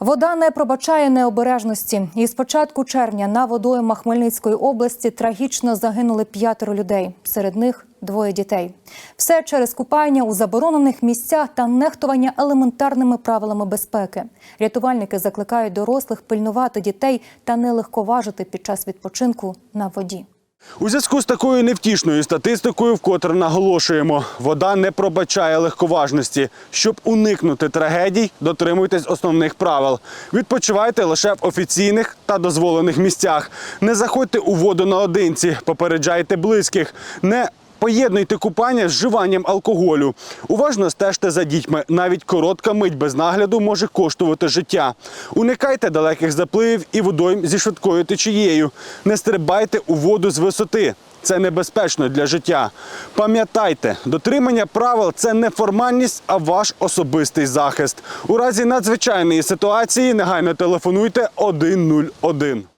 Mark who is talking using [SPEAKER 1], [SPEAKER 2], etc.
[SPEAKER 1] Вода не пробачає необережності. І з початку червня на водоймах Хмельницької області трагічно загинули п'ятеро людей. Серед них двоє дітей. Все через купання у заборонених місцях та нехтування елементарними правилами безпеки. Рятувальники закликають дорослих пильнувати дітей та не легковажити під час відпочинку на воді.
[SPEAKER 2] У зв'язку з такою невтішною статистикою, вкотре наголошуємо, вода не пробачає легковажності. Щоб уникнути трагедій, дотримуйтесь основних правил. Відпочивайте лише в офіційних та дозволених місцях. Не заходьте у воду наодинці, попереджайте близьких. Не Поєднуйте купання з вживанням алкоголю. Уважно стежте за дітьми. Навіть коротка мить без нагляду може коштувати життя. Уникайте далеких запливів і водойм зі швидкою течією. Не стрибайте у воду з висоти. Це небезпечно для життя. Пам'ятайте, дотримання правил це не формальність, а ваш особистий захист. У разі надзвичайної ситуації негайно телефонуйте 101.